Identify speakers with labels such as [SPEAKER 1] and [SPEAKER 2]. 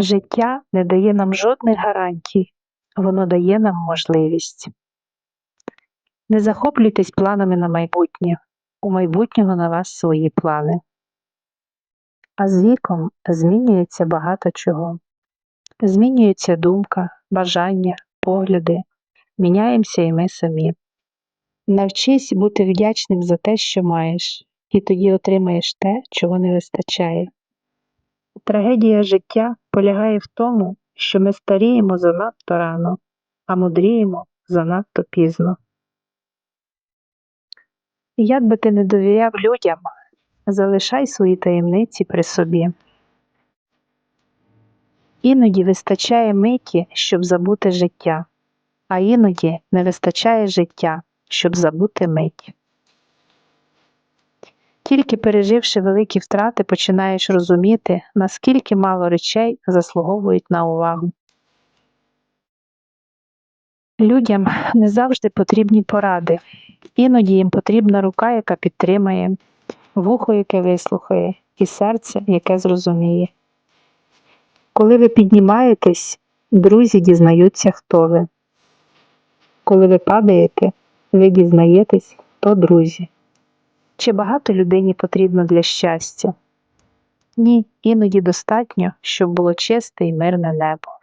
[SPEAKER 1] Життя не дає нам жодних гарантій, воно дає нам можливість. Не захоплюйтесь планами на майбутнє, у майбутнього на вас свої плани. А з віком змінюється багато чого. Змінюється думка, бажання, погляди, міняємося і ми самі. Навчись бути вдячним за те, що маєш, і тоді отримаєш те, чого не вистачає. Трагедія життя полягає в тому, що ми старіємо занадто рано, а мудріємо занадто пізно. Як би ти не довіряв людям, залишай свої таємниці при собі. Іноді вистачає миті, щоб забути життя, а іноді не вистачає життя, щоб забути мить. Тільки переживши великі втрати, починаєш розуміти, наскільки мало речей заслуговують на увагу. Людям не завжди потрібні поради, іноді їм потрібна рука, яка підтримає, вухо, яке вислухає, і серце, яке зрозуміє. Коли ви піднімаєтесь, друзі дізнаються, хто ви. Коли ви падаєте, ви дізнаєтесь, хто друзі. Чи багато людині потрібно для щастя? Ні, іноді достатньо, щоб було чисте і мирне небо.